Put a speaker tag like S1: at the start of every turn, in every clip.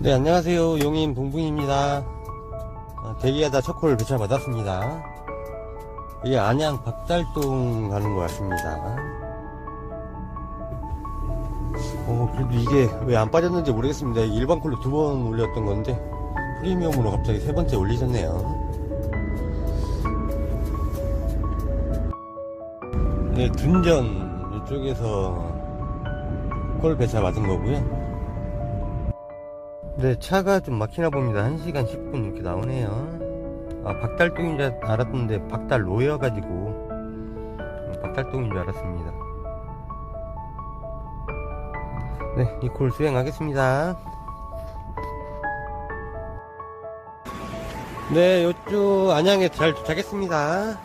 S1: 네, 안녕하세요. 용인 봉봉입니다. 아, 대기하다 첫콜 배차 받았습니다. 이게 안양 박달동 가는 것 같습니다. 어, 그래도 이게 왜 안 빠졌는지 모르겠습니다. 일반 콜로 두 번 올렸던 건데, 프리미엄으로 갑자기 세 번째 올리셨네요. 네, 둔전 이쪽에서 콜 배차 받은 거고요. 네, 차가 좀 막히나 봅니다. 1시간 10분 이렇게 나오네요. 아, 박달동인 줄 알았는데 박달로여 가지고 음, 박달동인 줄 알았습니다. 네, 이콜 수행하겠습니다. 네, 요쪽 안양에 잘 도착했습니다.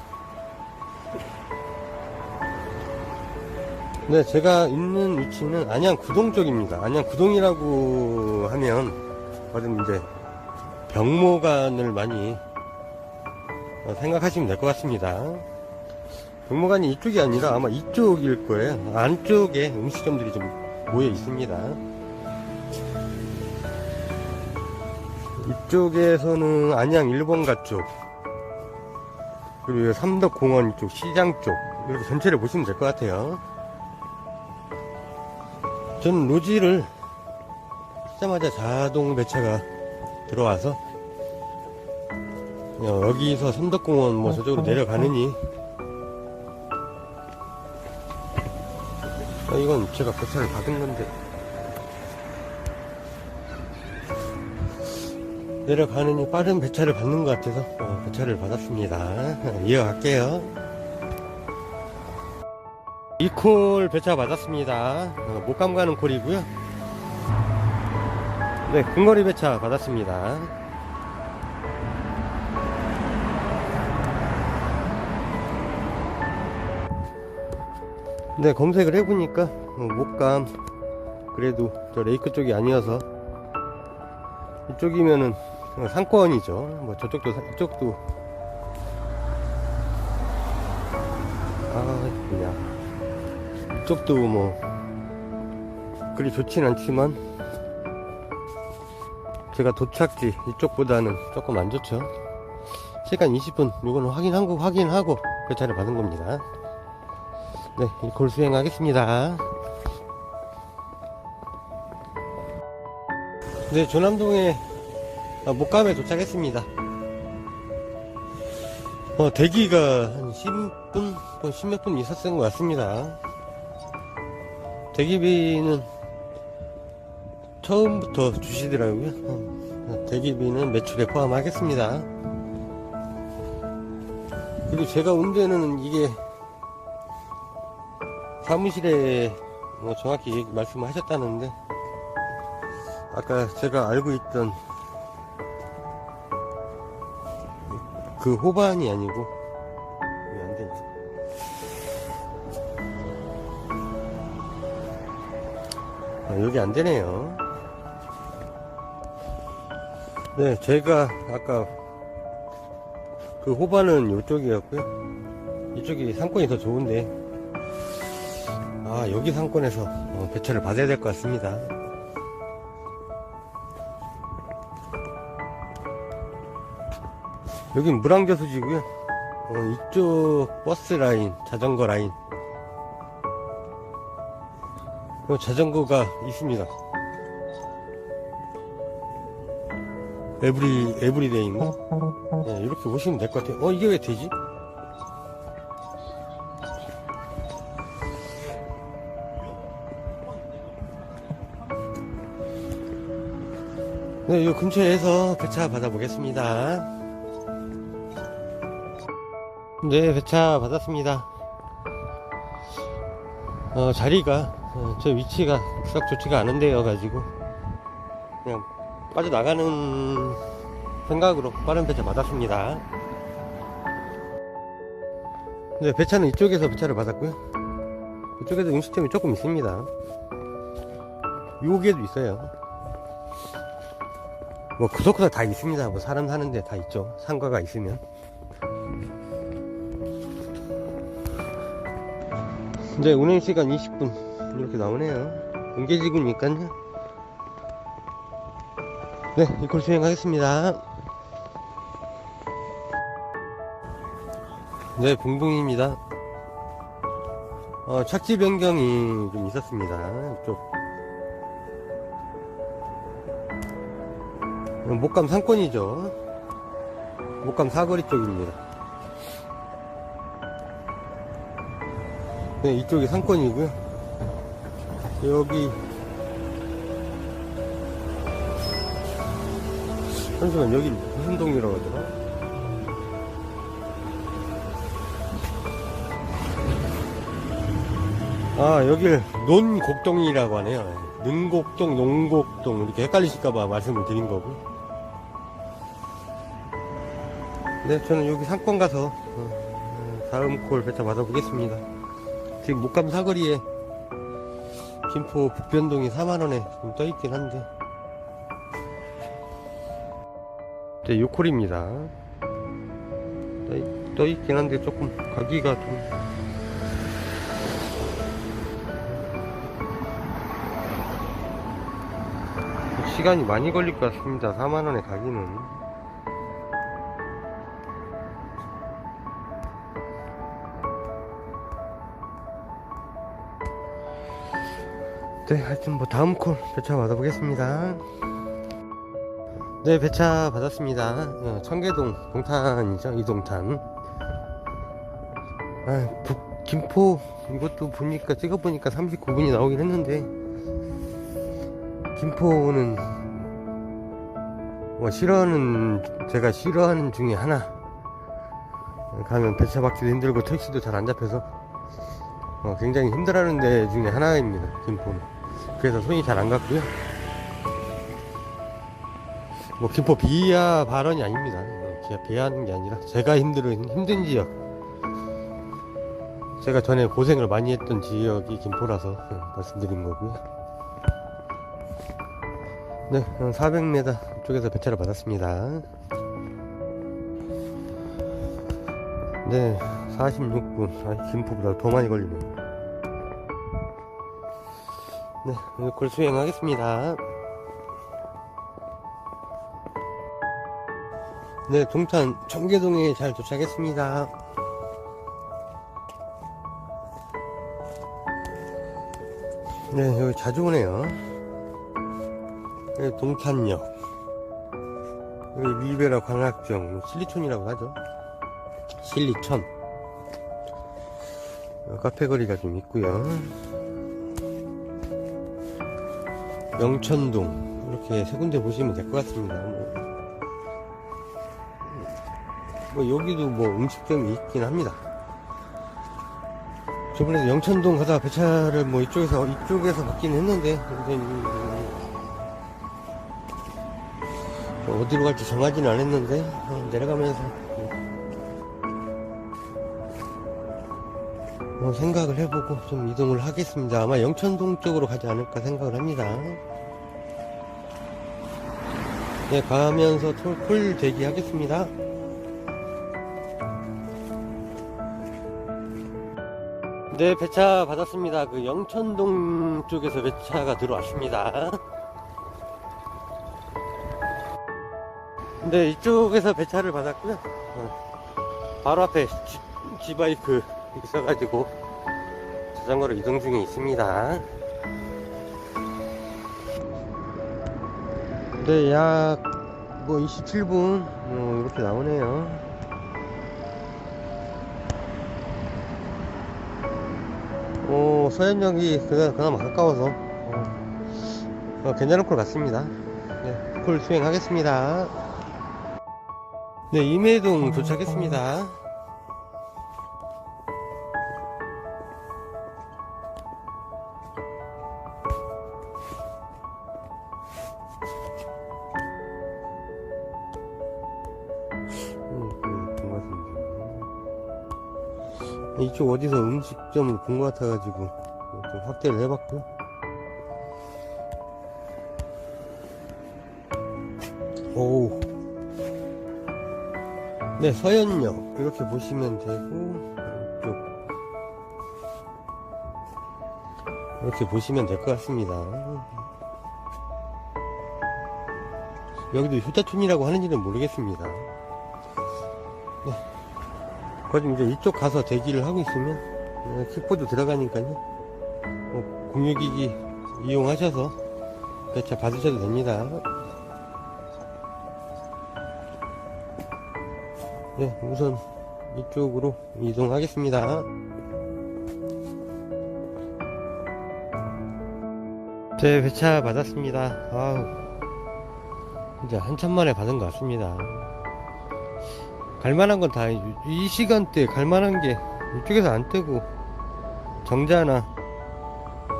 S1: 네, 제가 있는 위치는 안양 구동 쪽입니다. 안양 구동이라고 하면, 어든 이제, 병모관을 많이 어, 생각하시면 될 것 같습니다. 병모관이 이쪽이 아니라 아마 이쪽일 거예요. 안쪽에 음식점들이 좀 모여 있습니다. 이쪽에서는 안양 1번가 쪽, 그리고 삼덕공원 쪽, 시장 쪽, 이렇게 전체를 보시면 될 것 같아요. 전 로지를 쓰자마자 자동 배차가 들어와서 여기서 삼덕공원 뭐 저쪽으로 내려가느니. 아, 이건 제가 배차를 받은 건데. 내려가느니 빠른 배차를 받는 것 같아서 어, 배차를 받았습니다. 이어갈게요 이콜 배차 받았습니다. 어, 목감 가는 콜이고요. 네, 근거리 배차 받았습니다. 네, 검색을 해보니까 어, 목감 그래도 저 레이크 쪽이 아니어서 이쪽이면은 어, 상권이죠. 뭐 저쪽도 사- 이쪽도 이쪽도 뭐 그리 좋진 않지만 제가 도착지 이쪽보다는 조금 안 좋죠. 시간 20분 이거는 확인한 거 확인하고 배차를 받은 겁니다. 네이콜 수행하겠습니다. 네 조남동에 아, 목감에 도착했습니다. 어, 대기가 한 10분, 10몇 분 있었던 것 같습니다. 대기비는 처음부터 주시더라고요. 어, 대기비는 매출에 포함하겠습니다. 그리고 제가 온 데는 이게 사무실에 뭐 정확히 말씀하셨다는데 아까 제가 알고 있던 그 호반이 아니고 아, 여기 안 되네요 네 제가 아까 그 호반은 이쪽이었고요 이쪽이 상권이 더 좋은데 아 여기 상권에서 어, 배차를 받아야 될 것 같습니다 여긴 물안겨수지고요. 어, 이쪽 버스 라인, 자전거 라인. 어, 자전거가 있습니다. 에브리 에브리데이인가? 네, 이렇게 보시면 될 것 같아요. 어 이게 왜 되지? 네, 이 근처에서 배차 받아보겠습니다. 네, 배차 받았습니다. 어, 자리가, 어, 저 위치가 썩 좋지가 않은데요, 가지고. 그냥 빠져나가는 생각으로 빠른 배차 받았습니다. 네, 배차는 이쪽에서 배차를 받았고요. 이쪽에도 음식점이 조금 있습니다. 요게도 있어요. 뭐 구석구석 다 있습니다. 뭐 사람 사는데 다 있죠. 상가가 있으면. 이제 운행 시간 20분 이렇게 나오네요. 은계지구니까요. 네, 이콜 수행하겠습니다. 네, 붕붕입니다. 어, 착지 변경이 좀 있었습니다. 이쪽. 목감 상권이죠. 목감 사거리 쪽입니다. 네, 이쪽이 상권이고요. 여기. 잠시만 여기 무슨 동이라고 하더라? 아 여길 논곡동이라고 하네요. 능곡동 농곡동. 이렇게 헷갈리실까봐 말씀을 드린 거고. 네 저는 여기 상권 가서 어, 다음 콜 배차 받아보겠습니다. 지금 목감 사거리에 김포 북변동이 4만원에 좀 떠있긴 한데 네, 요콜입니다. 떠, 떠있긴 한데 조금 가기가 좀. 시간이 많이 걸릴 것 같습니다. 4만원에 가기는. 네, 하여튼 뭐 다음 콜 배차 받아보겠습니다. 네, 배차 받았습니다. 어, 청계동 동탄이죠, 이 동탄. 아, 북, 김포, 이것도 보니까, 찍어보니까 39분이 나오긴 했는데, 김포는, 뭐, 싫어하는, 제가 싫어하는 중에 하나. 가면 배차 받기도 힘들고, 택시도 잘 안 잡혀서, 어, 굉장히 힘들어하는 데 중에 하나입니다, 김포는. 그래서 손이 잘 안 갔고요. 뭐 김포 비하 발언이 아닙니다. 어, 비하하는 게 아니라 제가 힘든 힘든 지역. 제가 전에 고생을 많이 했던 지역이 김포라서 어, 말씀드린 거고요. 네, 400m 쪽에서 배차를 받았습니다. 네, 46분. 아, 김포보다 더 많이 걸리네요. 네, 이걸 수행 하겠습니다. 네, 동탄 청계동에 잘 도착했습니다. 네, 여기 자주 오네요. 여기 동탄역. 여기 리베라 관악정, 실리촌이라고 하죠. 실리천. 카페 거리가 좀 있고요. 영천동 이렇게 세 군데 보시면 될 것 같습니다. 뭐. 뭐 여기도 뭐 음식점이 있긴 합니다. 저번에도 영천동 가다 배차를 뭐 이쪽에서 이쪽에서 받긴 했는데 뭐 어디로 갈지 정하지는 않았는데 어, 내려가면서 뭐 생각을 해보고 좀 이동을 하겠습니다. 아마 영천동 쪽으로 가지 않을까 생각을 합니다. 네, 가면서 톨, 톨 대기하겠습니다. 네, 배차 받았습니다. 그 영천동 쪽에서 배차가 들어왔습니다. 네, 이쪽에서 배차를 받았고요. 어, 바로 앞에 지, 지바이크 있어가지고 자전거로 이동 중에 있습니다. 네, 약뭐 27분 어, 이렇게 나오네요. 어, 서현역이 그나, 그나마 가까워서 어, 어, 괜찮을 것 같습니다. 네, 콜 수행하겠습니다. 네, 임해동 도착했습니다. 이쪽 어디서 음식점을 본 것 같아가지고 좀 확대를 해봤고요. 오. 네, 서현역 이렇게 보시면 되고 이쪽 이렇게 보시면 될 것 같습니다. 여기도 휴대촌이라고 하는지는 모르겠습니다. 네. 거기 이제 이쪽 가서 대기를 하고 있으면 어, 킥보드 들어가니까요. 어, 공유기기 이용하셔서 배차 받으셔도 됩니다. 네, 우선 이쪽으로 이동하겠습니다. 제 배차 받았습니다. 아우, 이제 한참 만에 받은 것 같습니다. 갈만한 건 다 이 시간대 갈만한 게 이쪽에서 안 뜨고 정자나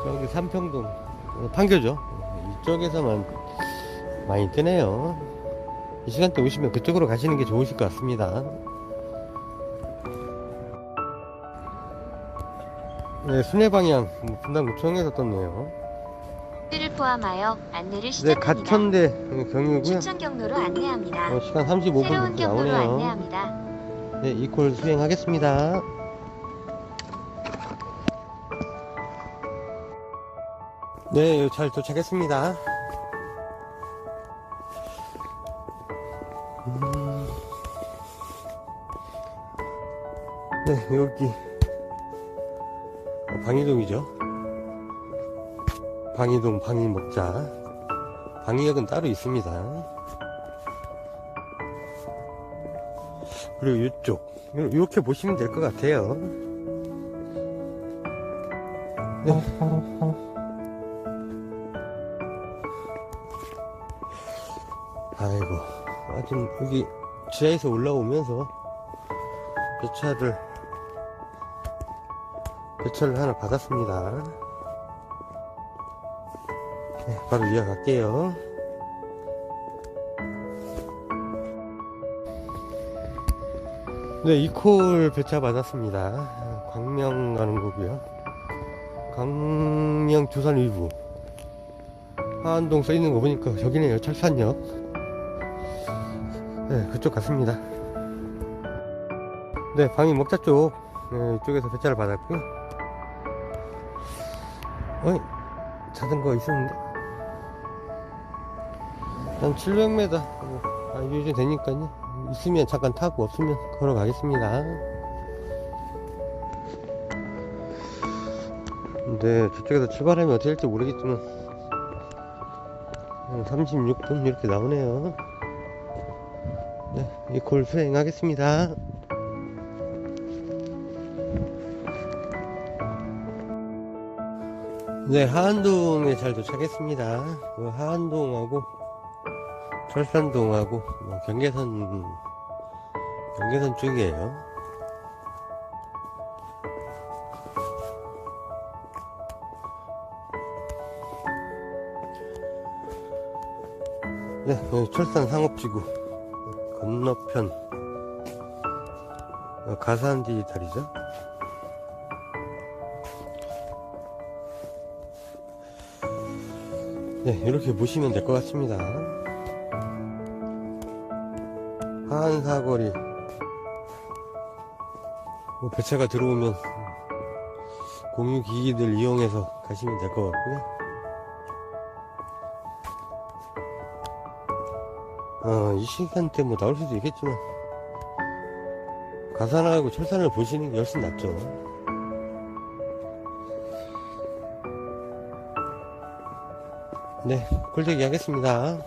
S1: 저기 삼평동 어, 판교죠. 이쪽에서만 많이 뜨네요. 이 시간대 오시면 그쪽으로 가시는 게 좋으실 것 같습니다. 네, 순회 방향 분당구청에서 떴네요.
S2: 를 포함하여 안내를
S1: 네,
S2: 시작합니다.
S1: 가천대 경유고요.
S2: 추천 경로로 안내합니다.
S1: 어, 시간 35분
S2: 새로운 경로로
S1: 나오네요.
S2: 안내합니다.
S1: 네, 이콜 수행하겠습니다. 네, 잘 도착했습니다. 음. 네, 여기 어, 방이동이죠. 방이동 방이먹자. 방이역은 따로 있습니다. 그리고 이쪽 요- 이렇게 보시면 될 것 같아요. 네. 아이고, 하여튼 여기 지하에서 올라오면서 배차를 배차를 하나 받았습니다. 네, 바로 이어갈게요. 네, 이콜 배차 받았습니다. 광명 가는 거고요. 광명 두산 일부. 하안동 써 있는 거 보니까 저기네요. 철산역. 네, 그쪽 같습니다. 네, 방위 먹자 쪽. 네, 이쪽에서 배차를 받았고요. 어이, 자전거 있었는데. 한 700m. 아, 요즘 되니까요. 있으면 잠깐 타고 없으면 걸어가겠습니다. 근데 저쪽에서 출발하면 어떻게 될지 모르겠지만 36분 이렇게 나오네요. 네, 이콜 수행하겠습니다. 네, 하안동에 잘 도착했습니다. 그 하안동하고 철산동하고 뭐 경계선 경계선 쪽이에요. 네, 여기 철산 상업지구 건너편 어, 가산 디지털이죠. 네, 이렇게 보시면 될 것 같습니다. 하안사거리 뭐 배차가 들어오면 공유 기기들 이용해서 가시면 될 것 같고요. 어, 이 시간대 뭐 나올 수도 있겠지만 가산하고 철산을 보시는 게 훨씬 낫죠. 네, 꿀대기 하겠습니다.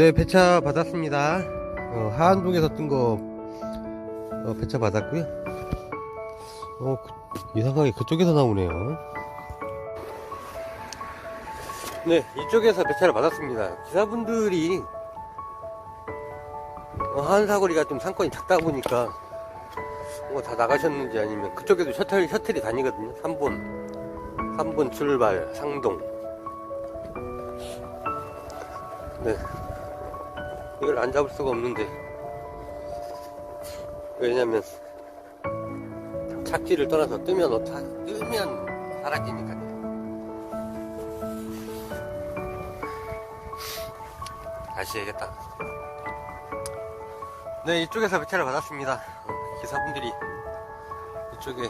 S1: 네, 배차 받았습니다. 어, 하안동에서 뜬거 어, 배차 받았고요. 어, 그- 이상하게 그쪽에서 나오네요. 네, 이쪽에서 배차를 받았습니다. 기사분들이 어, 하안사거리가 좀 상권이 작다 보니까 뭐 다 나가셨는지 아니면 그쪽에도 셔틀, 셔틀이 다니거든요. 3번, 3번 출발, 상동. 네. 이걸 안 잡을 수가 없는데. 왜냐면, 착지를 떠나서 뜨면, 어, 타- 뜨면 사라지니까요. 다시 해야겠다. 네, 이쪽에서 배차를 받았습니다. 어, 기사분들이 이쪽에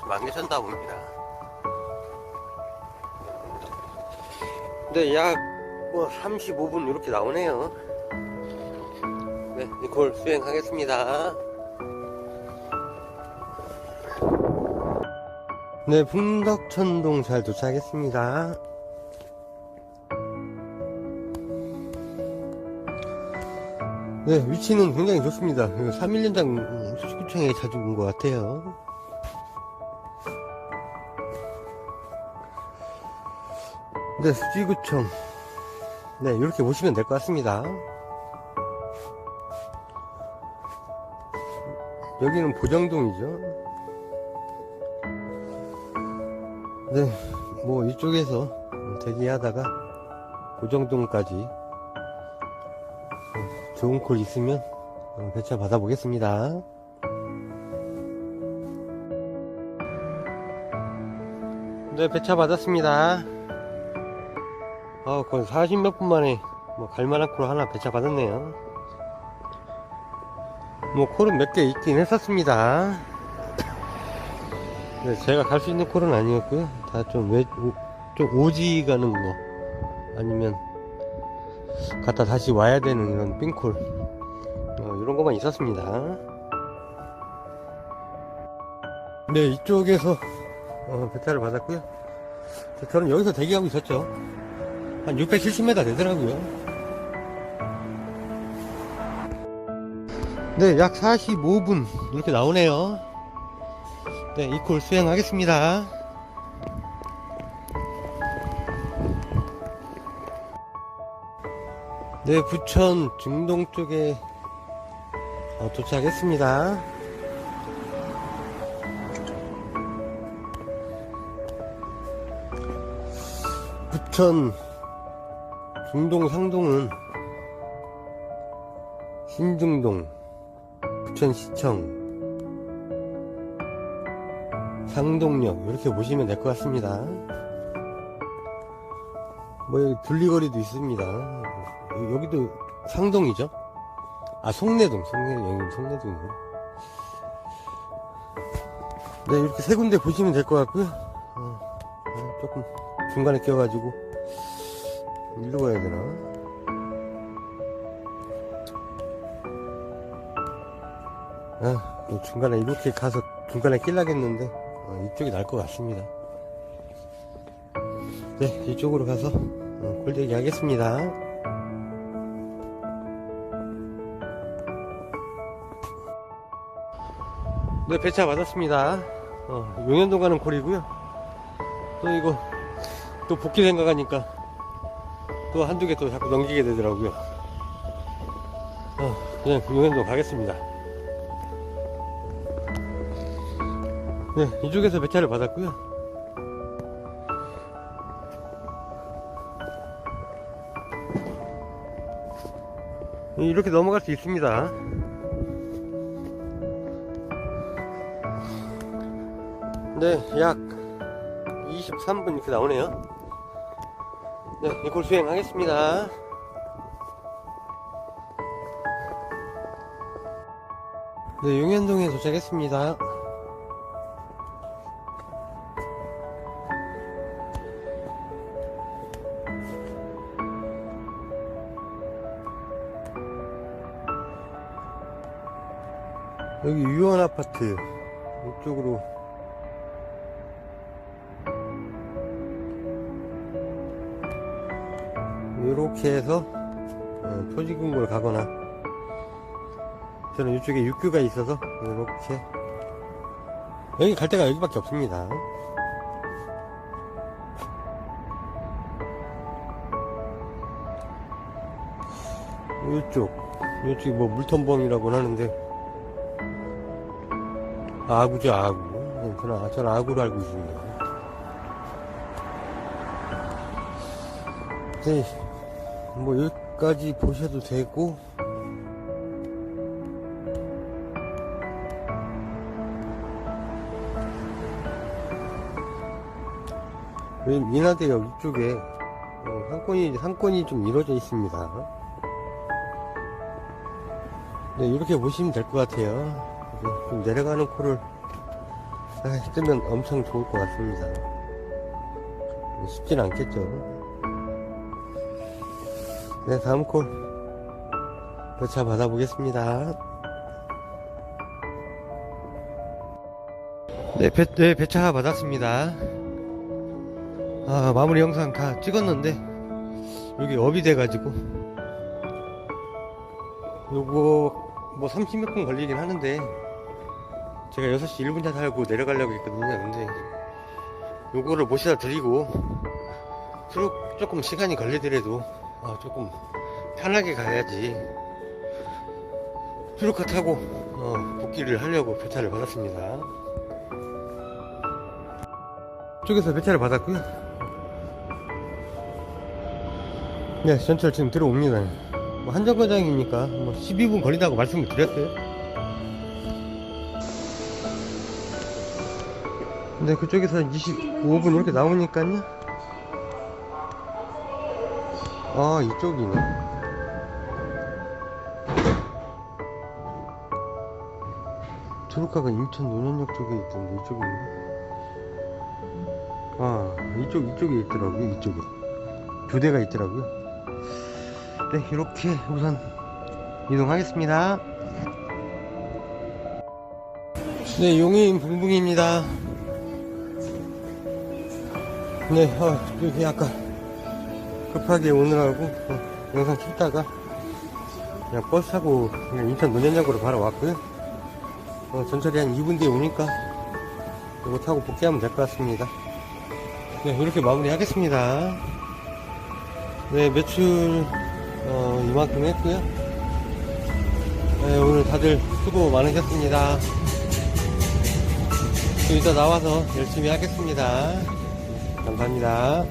S1: 좀 안 계셨나 봅니다. 네, 약, 뭐, 35분 이렇게 나오네요. 네, 이걸 수행하겠습니다. 네, 풍덕천동 잘 도착했습니다. 네, 위치는 굉장히 좋습니다. 3.1년장 수구청에 자주 온 것 같아요. 네, 수지구청. 네, 이렇게 보시면 될 것 같습니다. 여기는 보정동이죠. 네, 뭐 이쪽에서 대기하다가 보정동까지 어, 좋은 콜 있으면 어, 배차 받아보겠습니다. 네, 배차 받았습니다. 아, 거의 40몇 분 만에 뭐 갈만한 콜 하나 배차 받았네요. 뭐 콜은 몇 개 있긴 했었습니다. 네, 제가 갈 수 있는 콜은 아니었고요. 다 좀 외, 오, 좀 오지 가는 거 아니면 갔다 다시 와야 되는 이런 冰콜 어, 이런 것만 있었습니다. 네, 이쪽에서 어, 배차를 받았고요. 저는 여기서 대기하고 있었죠. 한 670m 되더라고요. 네, 약 45분 이렇게 나오네요. 네, 이 콜 수행하겠습니다. 네, 부천 중동 쪽에 어, 도착했습니다. 부천 중동 상동은 신중동 부천 시청 상동역 이렇게 보시면 될 것 같습니다. 뭐 여기 둘리거리도 있습니다. 여기도 상동이죠? 아 송내동 송내동 여기 송내동이고 네 이렇게 세 군데 보시면 될 것 같고요. 어, 어, 조금 중간에 껴가지고 일로 가야 되나 아, 또 중간에 이렇게 가서 중간에 낄라겠는데 어, 이쪽이 날 것 같습니다. 네, 이쪽으로 가서 어, 골대기 하겠습니다. 네, 배차 받았습니다. 어, 용현동 가는 콜이고요. 또 이거 또 복귀 생각하니까 또 한두 개 또 자꾸 넘기게 되더라고요. 어, 그냥 용현동 가겠습니다. 네, 이쪽에서 배차를 받았고요. 이렇게 넘어갈 수 있습니다. 네, 약 23분 이렇게 나오네요. 네, 이골 수행하겠습니다. 네, 용현동에 도착했습니다. 아파트 이쪽으로. 이렇게 해서 어, 토지공고를 가거나 저는 이쪽에 육교가 있어서 이렇게 여기 갈 데가 여기밖에 없습니다. 이쪽 이쪽이 뭐 물텀벙이라고 하는데 아구죠, 아구. 네, 저는, 저는 아구로 알고 있습니다. 네, 뭐, 여기까지 보셔도 되고, 여기 민화대역 이쪽에, 어, 상권이, 상권이 좀 이루어져 있습니다. 네, 이렇게 보시면 될 것 같아요. 좀 내려가는 코를 아, 뜨면 엄청 좋을 것 같습니다. 쉽진 않겠죠. 네, 다음 콜. 배차 받아보겠습니다. 네, 배, 네, 배차 받았습니다. 아, 마무리 영상 다 찍었는데, 여기 업이 돼가지고, 요거, 뭐 30몇 분 걸리긴 하는데, 제가 6시 1분 차 타고 내려가려고 했거든요. 근데, 요거를 모시다 드리고, 조금 시간이 걸리더라도, 아, 조금 편하게 가야지. 트루카 타고, 어, 복귀를 하려고 배차를 받았습니다. 쪽에서 배차를 받았고요. 네, 전철 지금 들어옵니다. 뭐 한정거장이니까 뭐 12분 걸린다고 말씀을 드렸어요. 근데 그쪽에서 25분 이렇게 나오니까요. 아, 이쪽이네. 트루카가 인천 논현역 쪽에 있던데 이쪽인가? 아 이쪽 이쪽에 있더라고요 이쪽에 교대가 있더라고요 네 이렇게 우선 이동하겠습니다 네 용인 붕붕입니다 네 어, 이렇게 아까 급하게 오느라고 어, 영상 찍다가 그냥 버스 타고 그냥 인천 논현역으로 바로 왔고요 어, 전철이 한 2분 뒤에 오니까 이거 타고 복귀하면 될 것 같습니다 네, 이렇게 마무리 하겠습니다. 네, 매출, 어, 이만큼 했고요 네, 오늘 다들 수고 많으셨습니다. 또 이따 나와서 열심히 하겠습니다. 감사합니다.